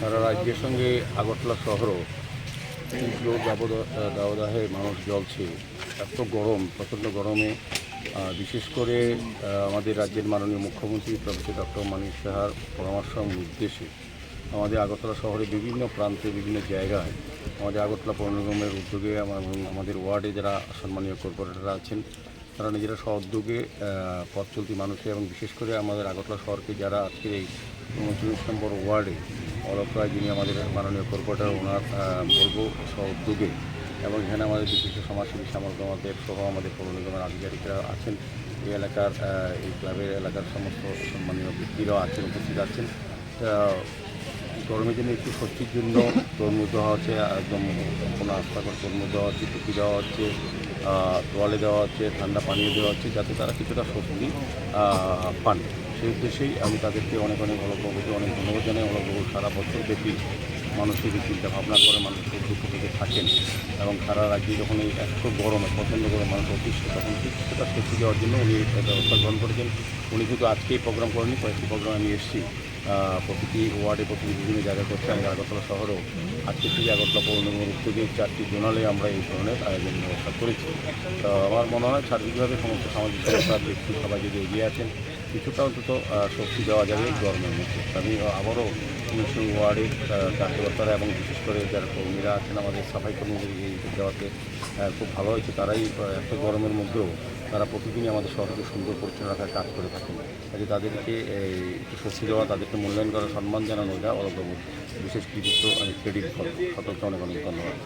সারা রাজ্যের সঙ্গে আগরতলা শহরও তীব্র দাবদা- দাবদাহে মানুষ জ্বলছে। এত গরম, প্রচণ্ড গরমে বিশেষ করে আমাদের রাজ্যের মাননীয় মুখ্যমন্ত্রী প্রফেসর ডক্টর মানিক সাহার পরামর্শ নির্দেশে আমাদের আগরতলা শহরে বিভিন্ন প্রান্তে, বিভিন্ন জায়গায় আমাদের আগরতলা পৌর নিগমের উদ্যোগে আমাদের ওয়ার্ডে যারা সম্মানীয় কর্পোরেটররা আছেন, তারা নিজেরা সহযোগে পথ চলতি মানুষের এবং বিশেষ করে আমাদের আগরতলা শহরকে যারা আজকে এই উনচল্লিশ নম্বর ওয়ার্ডে অলোক রায় যিনি আমাদের মাননীয় কর্পোরেটর, ওনার বলব সহ উদ্যোগে এবং এখানে আমাদের বিশিষ্ট সমাজসেবী শ্যামল দেব সহ আমাদের পৌর নিগমের আধিকারিকরা আছেন। এই এলাকার এই ক্লাবের এলাকার সমস্ত সম্মানীয় ব্যক্তিরাও আছেন, উপস্থিত আছেন। গরমের জন্য একটু স্বস্তির জন্য তরমুজ দেওয়া হচ্ছে, একদম কোনো আস্থাকর তরমুজ দেওয়া হচ্ছে, টুপি দেওয়া হচ্ছে তোয়ালে দেওয়া হচ্ছে, ঠান্ডা পানীয় দেওয়া হচ্ছে যাতে তারা কিছুটা স্বস্তি পান। সেই উদ্দেশ্যেই আমি তাদেরকে অনেক অনেক অলভ্যবতী অনেক ধন্যবাদ জানাই। অলভ্য সারা বছর ব্যাপী মানুষের চিন্তা ভাবনা করে মানুষ দুঃখ থেকে থাকেন এবং সারা রাজ্যে যখন এই এত গরমে পছন্দ করে মানুষ অতিষ্ঠ, তখন কিছুটা স্বস্তি দেওয়ার জন্য উনি ব্যবস্থা গ্রহণ করেছেন। উনি কিন্তু আজকেই প্রোগ্রাম করেনি কয়েকটি প্রোগ্রাম আমি এসেছি। প্রতিটি ওয়ার্ডে প্রতিটি বিভিন্ন জায়গায় করছে, আমি আগরতলা শহরেও। আজকে থেকে আগরতলা পৌর নিগমের উদ্যোগে চারটি জোনালে আমরা এই ধরনের আয়োজন ব্যবস্থা করেছি। তো আমার মনে হয় সার্বিকভাবে সমস্ত সামাজিক সংস্থার ব্যক্তি সবাই যদি এগিয়ে আছেন কিছুটা অন্তত স্বস্তি দেওয়া যাবে গরমের মধ্যে। আমি আবারও উনিশ ওয়ার্ডের কার্যকর্তারা এবং বিশেষ করে যারা কর্মীরা আছেন আমাদের সাফাই কর্মীদের এই দেওয়াতে খুব ভালো হয়েছে। তারাই এত গরমের মধ্যেও তারা প্রতিদিনই আমাদের শহরকে সুন্দর পরিচ্ছন্ন রাখার কাজ করে থাকেন। কাজে তাদেরকে একটু স্বস্তি দেওয়া, তাদেরকে মূল্যায়ন করা সম্মান জানানো এটা অলগ্য বিশেষ কৃতিত্ব আমি ক্রেডিট সকলকে অনেক অনেক ধন্যবাদ।